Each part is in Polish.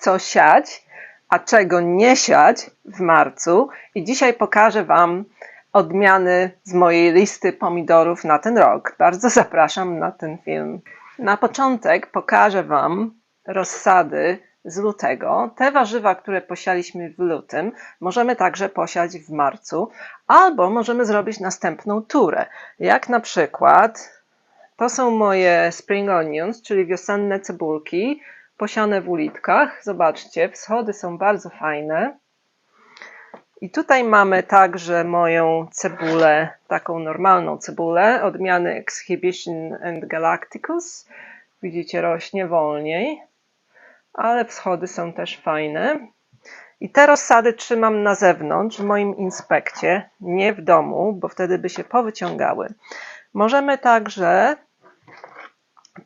co siać, a czego nie siać w marcu. I dzisiaj pokażę Wam odmiany z mojej listy pomidorów na ten rok. Bardzo zapraszam na ten film. Na początek pokażę Wam rozsady z lutego. Te warzywa, które posialiśmy w lutym, możemy także posiać w marcu, albo możemy zrobić następną turę. Jak na przykład to są moje spring onions, czyli wiosenne cebulki, posiane w ulitkach. Zobaczcie, wschody są bardzo fajne. I tutaj mamy także moją cebulę, taką normalną cebulę, odmiany Exhibition and Galacticus. Widzicie, rośnie wolniej, ale wschody są też fajne. I te rozsady trzymam na zewnątrz, w moim inspekcie, nie w domu, bo wtedy by się powyciągały. Możemy także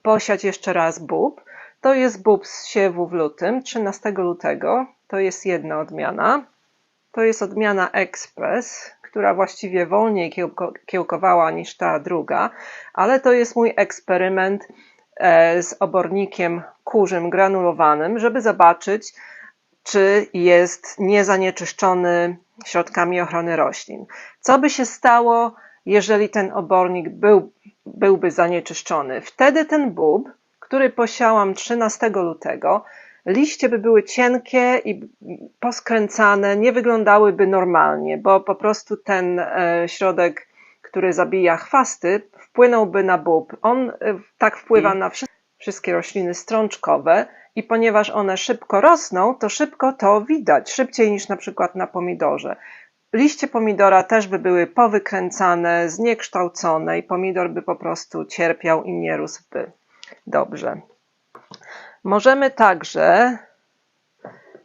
posiać jeszcze raz bób. To jest bób z siewu w lutym, 13 lutego. To jest jedna odmiana. To jest odmiana Express, która właściwie wolniej kiełko, kiełkowała niż ta druga, ale to jest mój eksperyment e, z obornikiem kurzym granulowanym, żeby zobaczyć, czy jest niezanieczyszczony środkami ochrony roślin. Co by się stało, jeżeli ten obornik był, byłby zanieczyszczony? Wtedy ten bób, który posiałam 13 lutego, liście by były cienkie i poskręcane, nie wyglądałyby normalnie, bo po prostu ten e, środek, który zabija chwasty, wpłynąłby na bób. On e, tak wpływa na wszystkie rośliny strączkowe i ponieważ one szybko rosną, to szybko to widać, szybciej niż na przykład na pomidorze. Liście pomidora też by były powykręcane, zniekształcone i pomidor by po prostu cierpiał i nie rósłby dobrze. Możemy także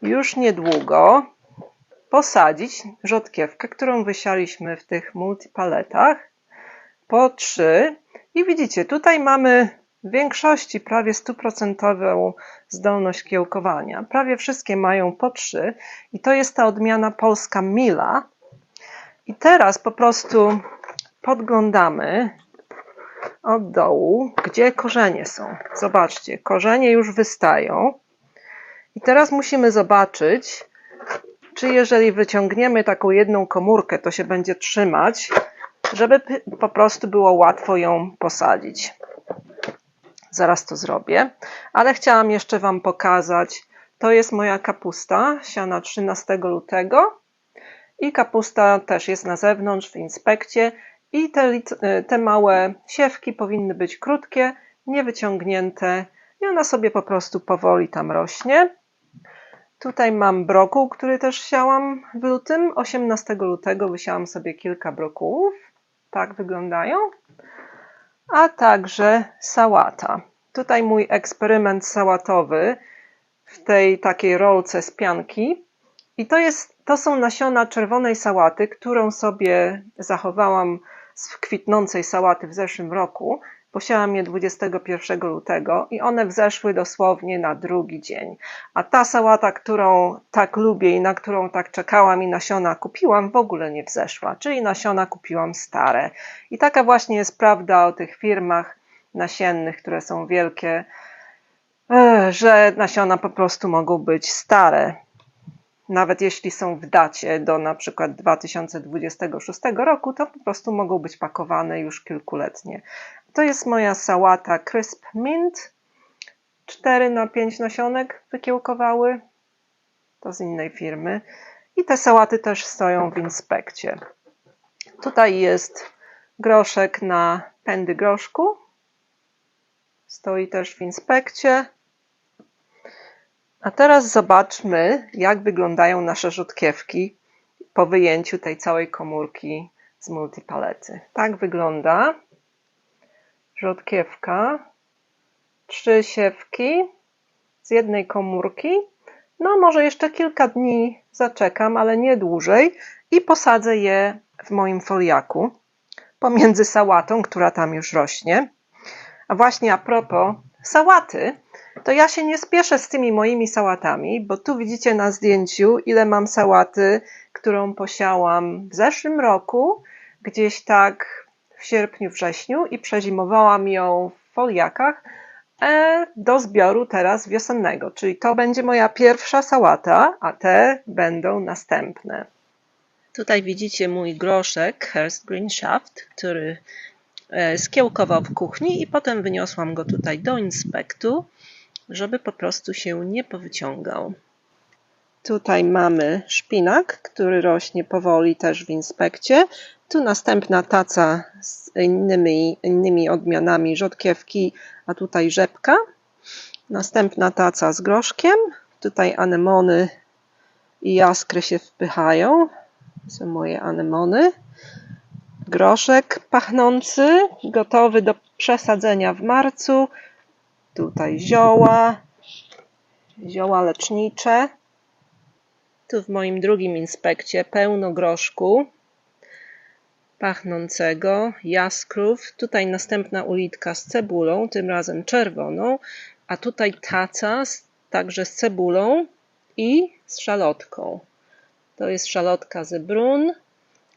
już niedługo posadzić rzodkiewkę, którą wysialiśmy w tych multipaletach po trzy. I widzicie, tutaj mamy w większości prawie stuprocentową zdolność kiełkowania. Prawie wszystkie mają po trzy i to jest ta odmiana polska Mila. I teraz po prostu podglądamy od dołu, gdzie korzenie są. Zobaczcie, korzenie już wystają. I teraz musimy zobaczyć, czy jeżeli wyciągniemy taką jedną komórkę, to się będzie trzymać, żeby po prostu było łatwo ją posadzić. Zaraz to zrobię, ale chciałam jeszcze Wam pokazać. To jest moja kapusta, siana 13 lutego. I kapusta też jest na zewnątrz w inspekcie. I te, e, te małe siewki powinny być krótkie, niewyciągnięte i ona sobie po prostu powoli tam rośnie. Tutaj mam brokuł, który też siałam w lutym. 18 lutego wysiałam sobie kilka brokułów. Tak wyglądają. A także sałata. Tutaj mój eksperyment sałatowy w tej takiej rolce z pianki. I to, jest, to są nasiona czerwonej sałaty, którą sobie zachowałam z kwitnącej sałaty w zeszłym roku. Posiałam je 21 lutego i one wzeszły dosłownie na drugi dzień. A ta sałata, którą tak lubię i na którą tak czekałam i nasiona kupiłam, w ogóle nie wzeszła. Czyli nasiona kupiłam stare. I taka właśnie jest prawda o tych firmach nasiennych, które są wielkie, że nasiona po prostu mogą być stare nawet jeśli są w dacie do na przykład 2026 roku, to po prostu mogą być pakowane już kilkuletnie. To jest moja sałata Crisp Mint. 4 na 5 nasionek wykiełkowały. To z innej firmy. I te sałaty też stoją w inspekcie. Tutaj jest groszek na pędy groszku. Stoi też w inspekcie. A teraz zobaczmy, jak wyglądają nasze rzutkiewki po wyjęciu tej całej komórki z multipalety. Tak wygląda rzutkiewka. Trzy siewki z jednej komórki. No, może jeszcze kilka dni zaczekam, ale nie dłużej i posadzę je w moim foliaku pomiędzy sałatą, która tam już rośnie. A właśnie a propos sałaty, to ja się nie spieszę z tymi moimi sałatami, bo tu widzicie na zdjęciu, ile mam sałaty, którą posiałam w zeszłym roku, gdzieś tak w sierpniu, wrześniu i przezimowałam ją w foliakach, e, do zbioru teraz wiosennego. Czyli to będzie moja pierwsza sałata, a te będą następne. Tutaj widzicie mój groszek Hearst Green Shaft, który e, skiełkował w kuchni i potem wyniosłam go tutaj do inspektu, żeby po prostu się nie powyciągał. Tutaj mamy szpinak, który rośnie powoli też w inspekcie. Tu następna taca z innymi, innymi odmianami rzodkiewki, a tutaj rzepka. Następna taca z groszkiem. Tutaj anemony i jaskry się wpychają. Są moje anemony. Groszek pachnący, gotowy do przesadzenia w marcu. Tutaj zioła, zioła lecznicze. Tu w moim drugim inspekcie pełno groszku pachnącego, jaskrów. Tutaj następna ulitka z cebulą, tym razem czerwoną, a tutaj taca z, także z cebulą i z szalotką. To jest szalotka ze brun,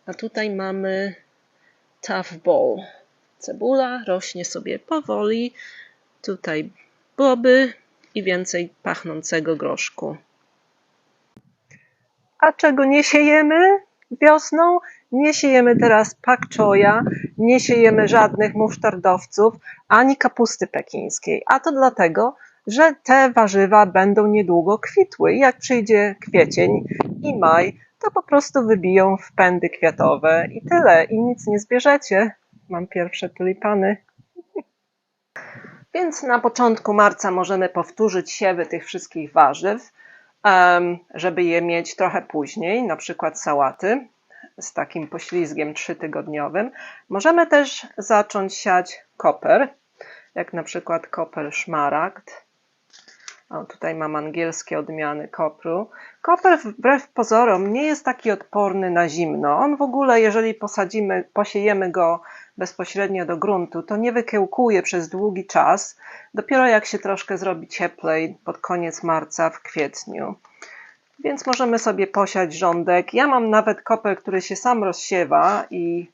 a tutaj mamy tough ball. Cebula rośnie sobie powoli. Tutaj boby i więcej pachnącego groszku. A czego nie siejemy wiosną? Nie siejemy teraz pak choya, nie siejemy żadnych musztardowców, ani kapusty pekińskiej. A to dlatego, że te warzywa będą niedługo kwitły. Jak przyjdzie kwiecień i maj, to po prostu wybiją w pędy kwiatowe i tyle. I nic nie zbierzecie. Mam pierwsze tulipany. Więc na początku marca możemy powtórzyć siewy tych wszystkich warzyw, żeby je mieć trochę później, na przykład sałaty z takim poślizgiem trzytygodniowym. Możemy też zacząć siać koper, jak na przykład koper szmaragd. O, tutaj mam angielskie odmiany kopru. Koper wbrew pozorom nie jest taki odporny na zimno. On w ogóle, jeżeli posadzimy, posiejemy go bezpośrednio do gruntu, to nie wykiełkuje przez długi czas. Dopiero jak się troszkę zrobi cieplej pod koniec marca, w kwietniu. Więc możemy sobie posiać rządek. Ja mam nawet koper, który się sam rozsiewa i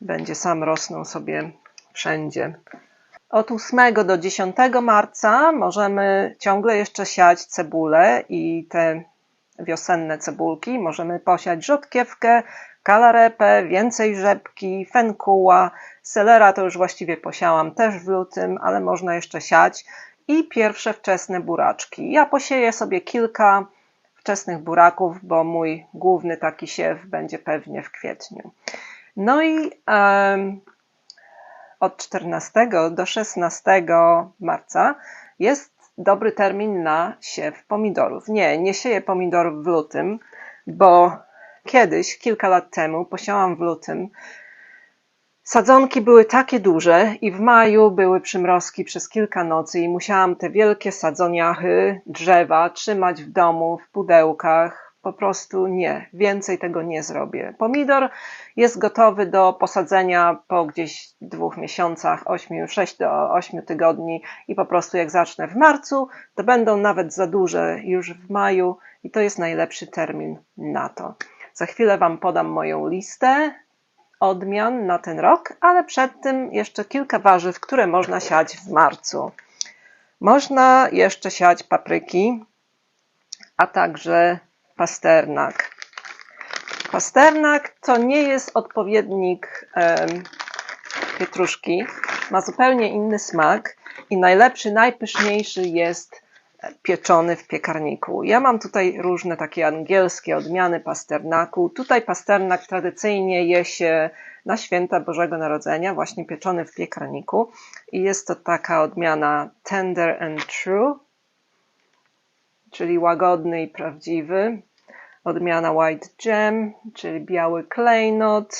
będzie sam rosnął sobie wszędzie. Od 8 do 10 marca możemy ciągle jeszcze siać cebulę i te wiosenne cebulki. Możemy posiać rzodkiewkę, kalarepę, więcej rzepki, fenkuła, selera to już właściwie posiałam też w lutym, ale można jeszcze siać i pierwsze wczesne buraczki. Ja posieję sobie kilka wczesnych buraków, bo mój główny taki siew będzie pewnie w kwietniu. No i um, od 14 do 16 marca jest dobry termin na siew pomidorów. Nie, nie sieję pomidorów w lutym, bo kiedyś, kilka lat temu, posiałam w lutym. Sadzonki były takie duże i w maju były przymrozki przez kilka nocy i musiałam te wielkie sadzoniachy, drzewa trzymać w domu, w pudełkach. Po prostu nie, więcej tego nie zrobię. Pomidor jest gotowy do posadzenia po gdzieś dwóch miesiącach, 8, 6 do 8 tygodni i po prostu jak zacznę w marcu, to będą nawet za duże już w maju i to jest najlepszy termin na to. Za chwilę Wam podam moją listę odmian na ten rok, ale przed tym jeszcze kilka warzyw, które można siać w marcu. Można jeszcze siać papryki, a także pasternak. Pasternak to nie jest odpowiednik pietruszki, ma zupełnie inny smak i najlepszy, najpyszniejszy jest pieczony w piekarniku. Ja mam tutaj różne takie angielskie odmiany pasternaku. Tutaj pasternak tradycyjnie je się na święta Bożego Narodzenia, właśnie pieczony w piekarniku. I jest to taka odmiana tender and true, czyli łagodny i prawdziwy. Odmiana white gem, czyli biały klejnot,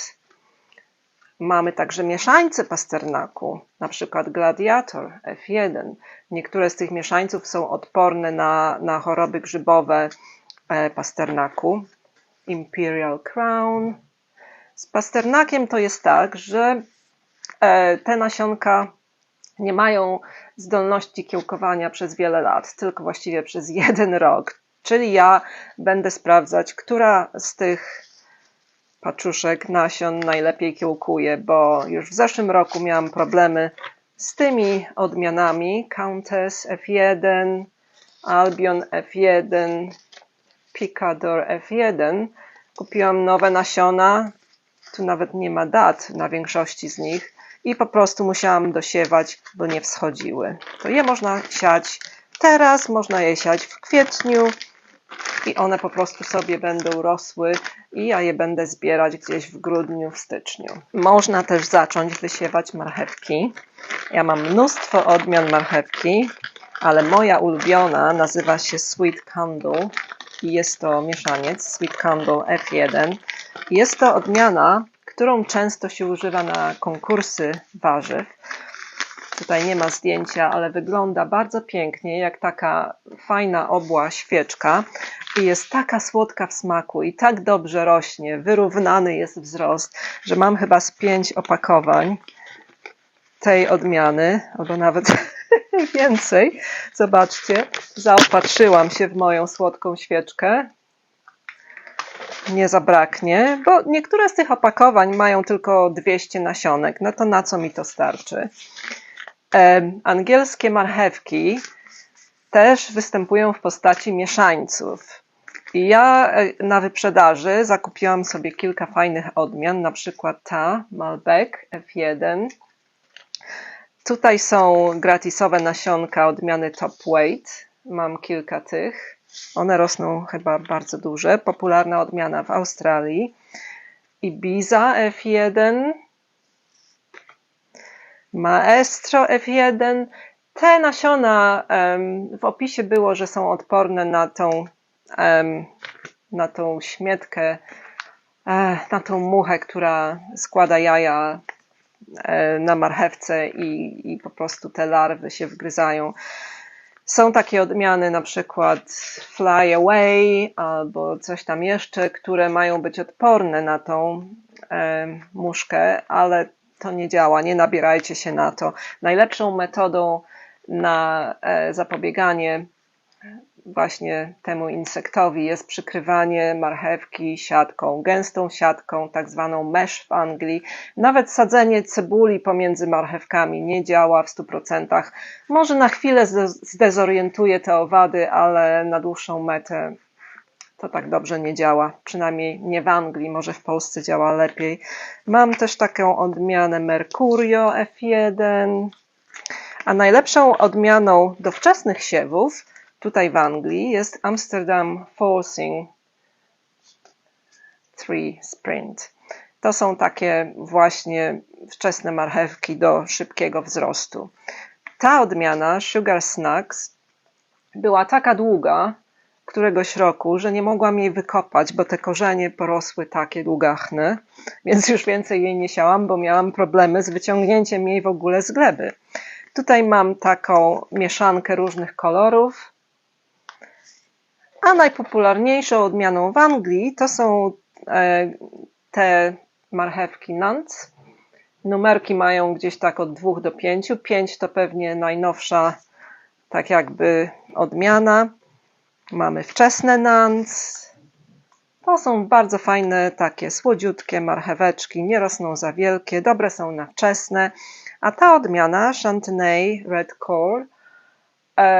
Mamy także mieszańce pasternaku, na przykład Gladiator F1. Niektóre z tych mieszańców są odporne na, na choroby grzybowe e, pasternaku. Imperial Crown. Z pasternakiem to jest tak, że e, te nasionka nie mają zdolności kiełkowania przez wiele lat, tylko właściwie przez jeden rok. Czyli ja będę sprawdzać, która z tych paczuszek nasion najlepiej kiełkuje, bo już w zeszłym roku miałam problemy z tymi odmianami. Countess F1, Albion F1, Picador F1. Kupiłam nowe nasiona, tu nawet nie ma dat na większości z nich. I po prostu musiałam dosiewać, bo nie wschodziły. To je można siać. Teraz, można je siać w kwietniu i one po prostu sobie będą rosły i ja je będę zbierać gdzieś w grudniu, w styczniu. Można też zacząć wysiewać marchewki. Ja mam mnóstwo odmian marchewki, ale moja ulubiona nazywa się Sweet Candle i jest to mieszaniec Sweet Candle F1. Jest to odmiana, którą często się używa na konkursy warzyw. Tutaj nie ma zdjęcia, ale wygląda bardzo pięknie, jak taka fajna obła świeczka i jest taka słodka w smaku i tak dobrze rośnie, wyrównany jest wzrost, że mam chyba z pięć opakowań tej odmiany, albo nawet więcej. Zobaczcie, zaopatrzyłam się w moją słodką świeczkę. Nie zabraknie, bo niektóre z tych opakowań mają tylko 200 nasionek. No to na co mi to starczy? E, angielskie marchewki też występują w postaci mieszańców. Ja e, na wyprzedaży zakupiłam sobie kilka fajnych odmian, na przykład ta Malbec F1. Tutaj są gratisowe nasionka odmiany Top Weight. Mam kilka tych. One rosną chyba bardzo duże. Popularna odmiana w Australii. Ibiza F1. Maestro F1. Te nasiona w opisie było, że są odporne na tą, na tą śmietkę, e, na tą muchę, która składa jaja e, na marchewce i, i po prostu te larwy się wgryzają. Są takie odmiany, na przykład Fly Away albo coś tam jeszcze, które mają być odporne na tą e, muszkę, ale to nie działa, nie nabierajcie się na to. Najlepszą metodą na e, zapobieganie właśnie temu insektowi jest przykrywanie marchewki siatką, gęstą siatką, tak zwaną mesh w Anglii. Nawet sadzenie cebuli pomiędzy marchewkami nie działa w 100%. Może na chwilę zdezorientuje te owady, ale na dłuższą metę to tak dobrze nie działa. Przynajmniej nie w Anglii, może w Polsce działa lepiej. Mam też taką odmianę Mercurio F1. A najlepszą odmianą do wczesnych siewów tutaj w Anglii jest Amsterdam Forcing 3 Sprint. To są takie właśnie wczesne marchewki do szybkiego wzrostu. Ta odmiana Sugar Snacks była taka długa któregoś roku, że nie mogłam jej wykopać, bo te korzenie porosły takie długachne, więc już więcej jej nie siałam, bo miałam problemy z wyciągnięciem jej w ogóle z gleby. Tutaj mam taką mieszankę różnych kolorów. A najpopularniejszą odmianą w Anglii to są e, te marchewki Nance. Numerki mają gdzieś tak od 2 do 5. 5 to pewnie najnowsza, tak jakby odmiana. Mamy wczesne Nance. To są bardzo fajne, takie słodziutkie marcheweczki, nie rosną za wielkie, dobre są na wczesne. A ta odmiana, Chantenay Red Core,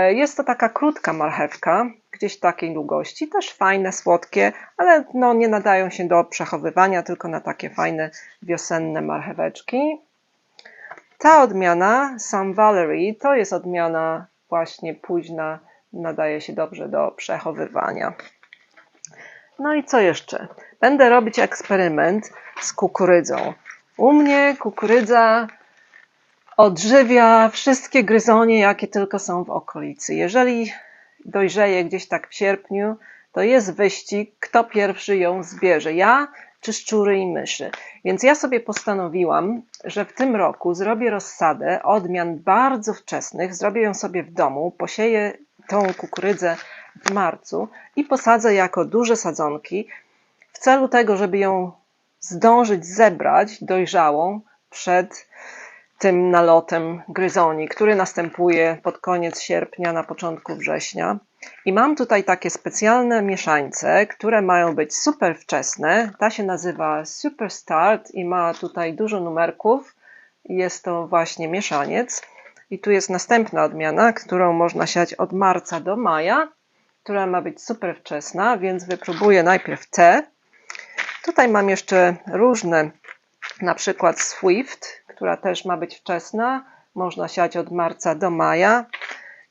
jest to taka krótka marchewka, gdzieś takiej długości, też fajne, słodkie, ale no nie nadają się do przechowywania, tylko na takie fajne wiosenne marcheweczki. Ta odmiana, Sam Valerie, to jest odmiana właśnie późna, nadaje się dobrze do przechowywania. No i co jeszcze? Będę robić eksperyment z kukurydzą. U mnie kukurydza odżywia wszystkie gryzonie, jakie tylko są w okolicy. Jeżeli dojrzeje gdzieś tak w sierpniu, to jest wyścig, kto pierwszy ją zbierze. Ja czy szczury i myszy. Więc ja sobie postanowiłam, że w tym roku zrobię rozsadę odmian bardzo wczesnych, zrobię ją sobie w domu, posieję tą kukurydzę w marcu i posadzę jako duże sadzonki w celu tego, żeby ją zdążyć zebrać dojrzałą przed tym nalotem gryzoni, który następuje pod koniec sierpnia, na początku września. I mam tutaj takie specjalne mieszańce, które mają być super wczesne. Ta się nazywa Super Start i ma tutaj dużo numerków Jest to właśnie mieszaniec. I tu jest następna odmiana, którą można siać od marca do maja, która ma być super wczesna, więc wypróbuję najpierw te. Tutaj mam jeszcze różne, na przykład Swift, która też ma być wczesna. Można siać od marca do maja.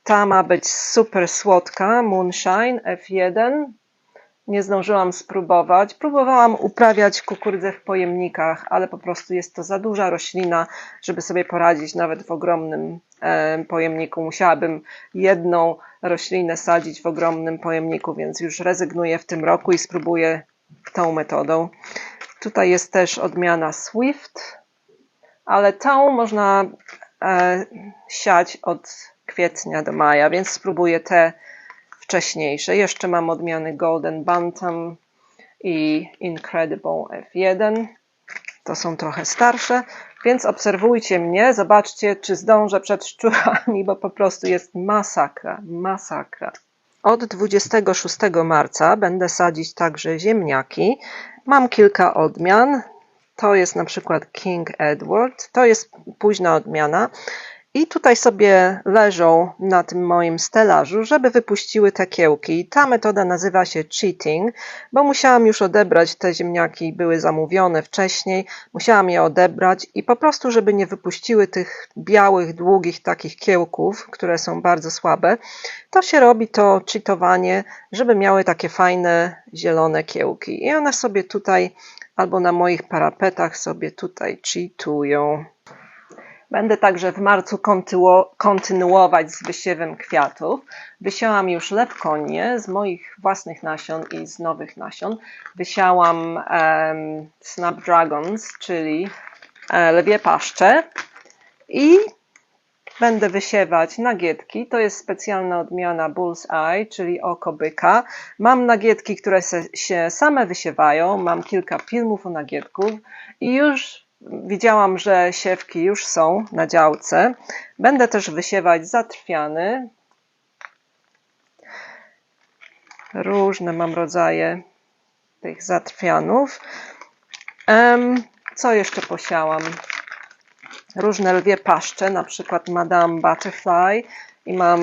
Ta ma być super słodka, Moonshine F1. Nie zdążyłam spróbować. Próbowałam uprawiać kukurydzę w pojemnikach, ale po prostu jest to za duża roślina, żeby sobie poradzić nawet w ogromnym pojemniku. Musiałabym jedną roślinę sadzić w ogromnym pojemniku, więc już rezygnuję w tym roku i spróbuję tą metodą. Tutaj jest też odmiana Swift, ale tą można e, siać od kwietnia do maja, więc spróbuję te wcześniejsze. Jeszcze mam odmiany Golden Bantam i Incredible F1. To są trochę starsze, więc obserwujcie mnie, zobaczcie, czy zdążę przed szczurami, bo po prostu jest masakra, masakra. Od 26 marca będę sadzić także ziemniaki. Mam kilka odmian. To jest na przykład King Edward. To jest późna odmiana. I tutaj sobie leżą na tym moim stelażu, żeby wypuściły te kiełki. Ta metoda nazywa się cheating, bo musiałam już odebrać te ziemniaki, były zamówione wcześniej, musiałam je odebrać i po prostu, żeby nie wypuściły tych białych, długich takich kiełków, które są bardzo słabe, to się robi to cheatowanie, żeby miały takie fajne, zielone kiełki. I one sobie tutaj albo na moich parapetach sobie tutaj cheatują. Będę także w marcu kontynuować z wysiewem kwiatów. Wysiałam już lepkonie z moich własnych nasion i z nowych nasion. Wysiałam um, Snapdragons, czyli e, lwie paszcze i będę wysiewać nagietki. To jest specjalna odmiana Bullseye, czyli oko byka. Mam nagietki, które się same wysiewają. Mam kilka filmów o nagietków i już Widziałam, że siewki już są na działce. Będę też wysiewać zatrwiany. Różne mam rodzaje tych zatrwianów. Co jeszcze posiałam? Różne lwie paszcze, na przykład Madame Butterfly i mam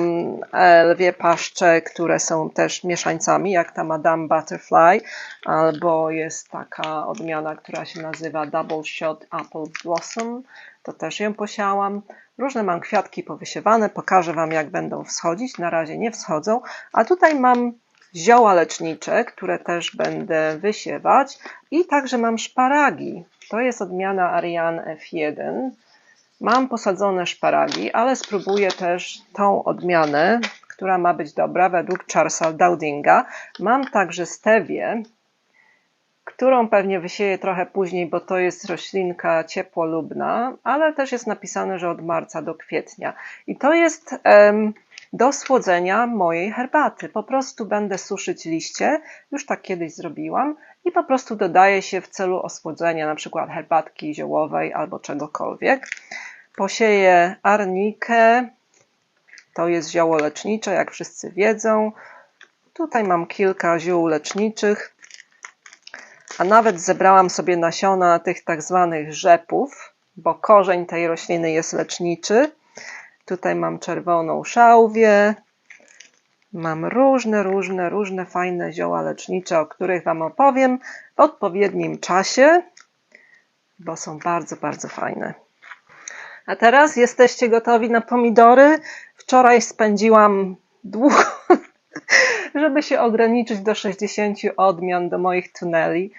e, lwie paszcze, które są też mieszańcami, jak ta Madame Butterfly, albo jest taka odmiana, która się nazywa Double Shot Apple Blossom, to też ją posiałam. Różne mam kwiatki powysiewane, pokażę Wam jak będą wschodzić, na razie nie wschodzą, a tutaj mam zioła lecznicze, które też będę wysiewać i także mam szparagi. To jest odmiana Ariane F1, Mam posadzone szparagi, ale spróbuję też tą odmianę, która ma być dobra według Charlesa Dowdinga. Mam także stewię, którą pewnie wysieję trochę później, bo to jest roślinka ciepłolubna, ale też jest napisane, że od marca do kwietnia. I to jest um, do słodzenia mojej herbaty. Po prostu będę suszyć liście, już tak kiedyś zrobiłam, i po prostu dodaję się w celu osłodzenia na przykład herbatki ziołowej albo czegokolwiek. Posieję arnikę, to jest zioło lecznicze, jak wszyscy wiedzą. Tutaj mam kilka ziół leczniczych, a nawet zebrałam sobie nasiona tych tak zwanych rzepów, bo korzeń tej rośliny jest leczniczy. Tutaj mam czerwoną szałwię, mam różne, różne, różne fajne zioła lecznicze, o których Wam opowiem w odpowiednim czasie, bo są bardzo, bardzo fajne. A teraz jesteście gotowi na pomidory? Wczoraj spędziłam długo, żeby się ograniczyć do 60 odmian do moich tuneli.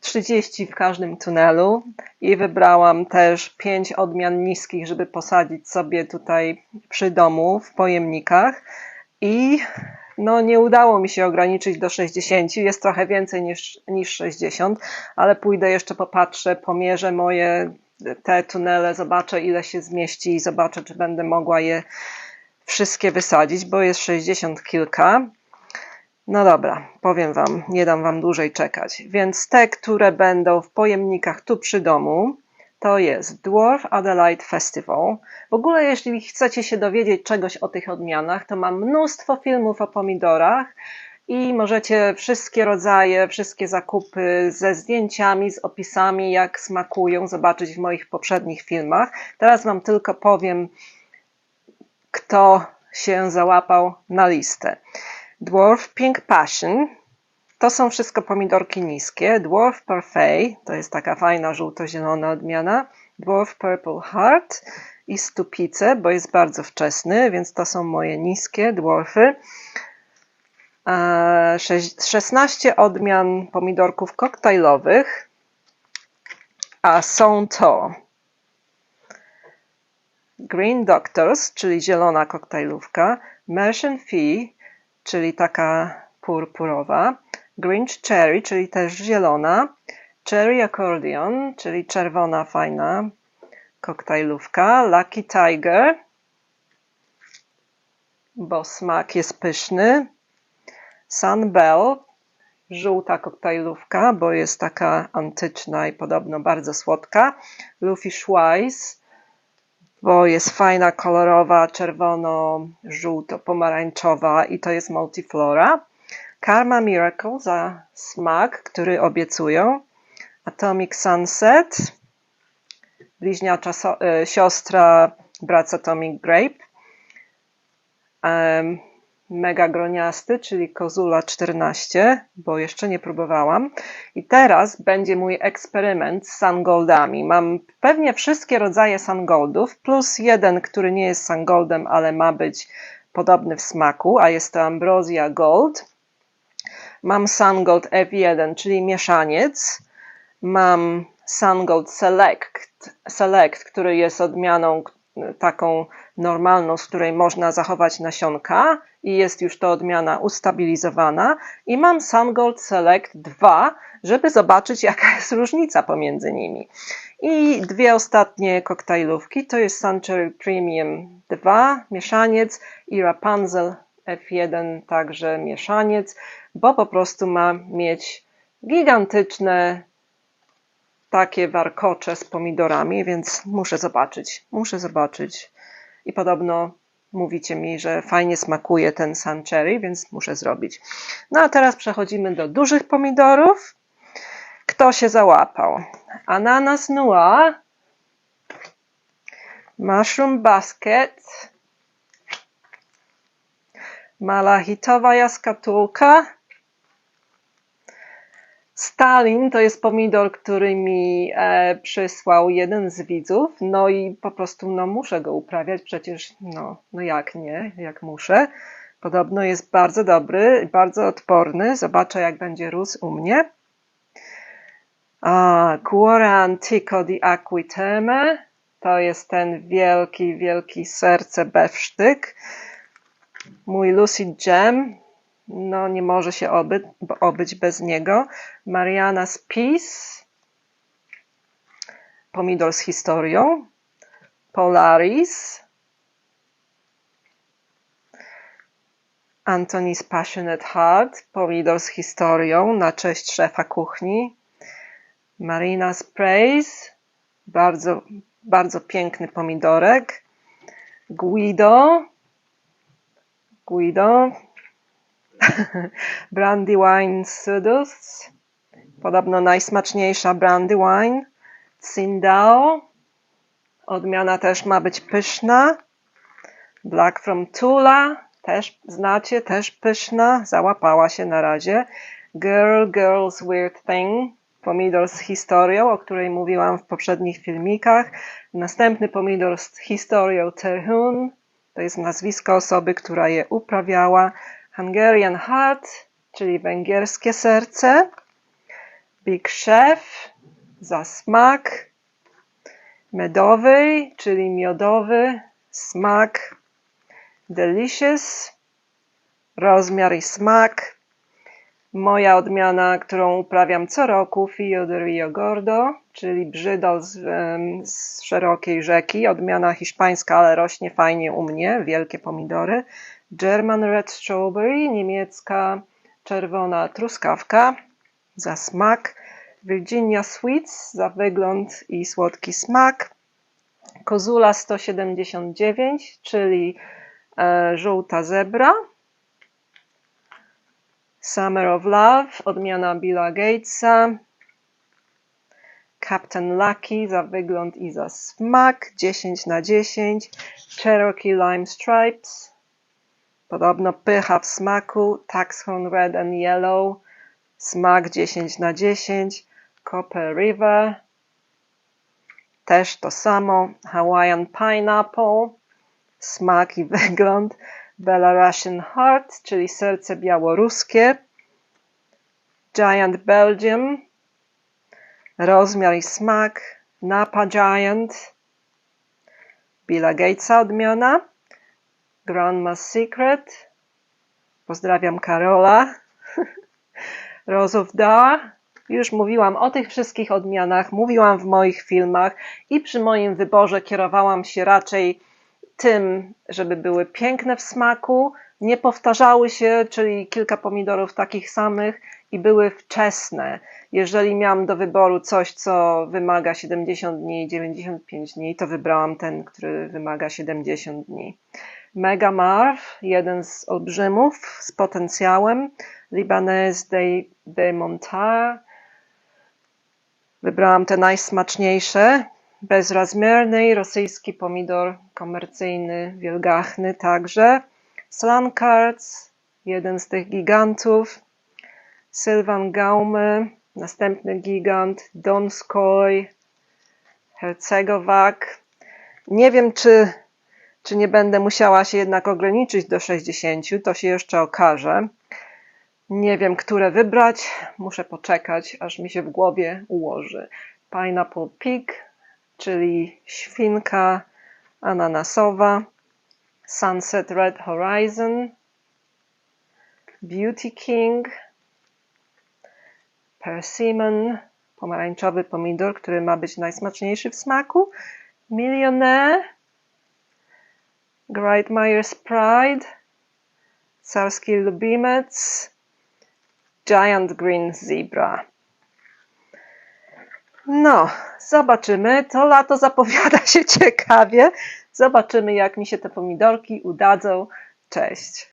30 w każdym tunelu i wybrałam też 5 odmian niskich, żeby posadzić sobie tutaj przy domu w pojemnikach i no nie udało mi się ograniczyć do 60, jest trochę więcej niż, niż 60, ale pójdę jeszcze popatrzę, pomierzę moje te tunele, zobaczę ile się zmieści i zobaczę, czy będę mogła je wszystkie wysadzić, bo jest 60 kilka. No dobra, powiem Wam, nie dam Wam dłużej czekać. Więc te, które będą w pojemnikach tu przy domu, to jest Dwarf Adelaide Festival. W ogóle, jeśli chcecie się dowiedzieć czegoś o tych odmianach, to mam mnóstwo filmów o pomidorach i możecie wszystkie rodzaje, wszystkie zakupy ze zdjęciami, z opisami, jak smakują, zobaczyć w moich poprzednich filmach. Teraz Wam tylko powiem, kto się załapał na listę. Dwarf Pink Passion to są wszystko pomidorki niskie. Dwarf Parfait to jest taka fajna żółto-zielona odmiana. Dwarf Purple Heart i Stupice, bo jest bardzo wczesny, więc to są moje niskie dwarfy. 16 odmian pomidorków koktajlowych, a są to Green Doctors, czyli zielona koktajlówka, Merchant Fee, czyli taka purpurowa, Grinch Cherry, czyli też zielona, Cherry Accordion, czyli czerwona, fajna koktajlówka, Lucky Tiger, bo smak jest pyszny, Sunbell, żółta koktajlówka, bo jest taka antyczna i podobno bardzo słodka, Luffy Schweiss, bo jest fajna, kolorowa, czerwono-żółto-pomarańczowa i to jest multiflora. Karma Miracle za smak, który obiecują. Atomic Sunset, bliźniacza so, y, siostra Brac Atomic Grape. Um, mega groniasty, czyli Kozula 14, bo jeszcze nie próbowałam. I teraz będzie mój eksperyment z Sungoldami. Mam pewnie wszystkie rodzaje Sungoldów, plus jeden, który nie jest Sungoldem, ale ma być podobny w smaku, a jest to Ambrosia Gold. Mam Sungold F1, czyli mieszaniec. Mam Sungold Select, Select, który jest odmianą taką normalną, z której można zachować nasionka i jest już to odmiana ustabilizowana. I mam Sungold Select 2, żeby zobaczyć jaka jest różnica pomiędzy nimi. I dwie ostatnie koktajlówki to jest Suncherry Premium 2 mieszaniec i Rapunzel F1 także mieszaniec, bo po prostu ma mieć gigantyczne takie warkocze z pomidorami, więc muszę zobaczyć, muszę zobaczyć. I podobno mówicie mi, że fajnie smakuje ten sun cherry, więc muszę zrobić. No a teraz przechodzimy do dużych pomidorów. Kto się załapał? Ananas noir, mushroom basket, malachitowa jaskatułka, Stalin to jest pomidor, który mi e, przysłał jeden z widzów, no i po prostu no, muszę go uprawiać, przecież no, no jak nie, jak muszę. Podobno jest bardzo dobry, bardzo odporny. Zobaczę, jak będzie rósł u mnie. A, Antico di Aquiteme to jest ten wielki, wielki serce bewsztyk. Mój Lucid Gem no nie może się oby, obyć bez niego. Mariana Spis, pomidor z historią. Polaris, Anthony's Passionate Heart, pomidor z historią na cześć szefa kuchni. Marina's Praise, bardzo, bardzo piękny pomidorek. Guido, Guido, Brandywine Sudus. Podobno najsmaczniejsza Brandywine. Tsingtao. Odmiana też ma być pyszna. Black from Tula. Też znacie, też pyszna. Załapała się na razie. Girl, Girls Weird Thing. Pomidor z historią, o której mówiłam w poprzednich filmikach. Następny pomidor z historią Terhun. To jest nazwisko osoby, która je uprawiała. Hungarian Heart, czyli węgierskie serce, Big Chef za smak, medowy, czyli miodowy smak, Delicious, rozmiar i smak, moja odmiana, którą uprawiam co roku, Fio de Rio Gordo, czyli brzydol z, z szerokiej rzeki, odmiana hiszpańska, ale rośnie fajnie u mnie, wielkie pomidory. German Red Strawberry, niemiecka czerwona truskawka za smak, Virginia Sweets za wygląd i słodki smak, Kozula 179, czyli e, żółta zebra, Summer of Love, odmiana Billa Gatesa. Captain Lucky za wygląd i za smak 10 na 10. Cherokee Lime Stripes. Podobno pycha w smaku. Taxhorn Red and Yellow. Smak 10 na 10. Copper River. Też to samo. Hawaiian Pineapple. Smak i wygląd. Belarusian Heart, czyli serce białoruskie. Giant Belgium. Rozmiar i smak. Napa Giant. Billa Gatesa odmiana. Grandma's Secret. Pozdrawiam Karola. Rose of Dar. Już mówiłam o tych wszystkich odmianach, mówiłam w moich filmach i przy moim wyborze kierowałam się raczej tym, żeby były piękne w smaku, nie powtarzały się, czyli kilka pomidorów takich samych i były wczesne. Jeżeli miałam do wyboru coś, co wymaga 70 dni, 95 dni, to wybrałam ten, który wymaga 70 dni. Mega Marv, jeden z olbrzymów z potencjałem, Libanese de, de Montar. Wybrałam te najsmaczniejsze, bezrazmierny rosyjski pomidor komercyjny, wielgachny także. Slankarts, jeden z tych gigantów. Sylvan Gaume, następny gigant. Donskoj, Hercegowak. Nie wiem, czy, czy nie będę musiała się jednak ograniczyć do 60, to się jeszcze okaże. Nie wiem, które wybrać. Muszę poczekać, aż mi się w głowie ułoży. Pineapple Pig, czyli świnka ananasowa. Sunset Red Horizon. Beauty King. Persimmon, pomarańczowy pomidor, który ma być najsmaczniejszy w smaku. Millionaire. Great Myers Pride. Carski Lubimec. Giant Green Zebra. No, zobaczymy. To lato zapowiada się ciekawie. Zobaczymy, jak mi się te pomidorki udadzą. Cześć.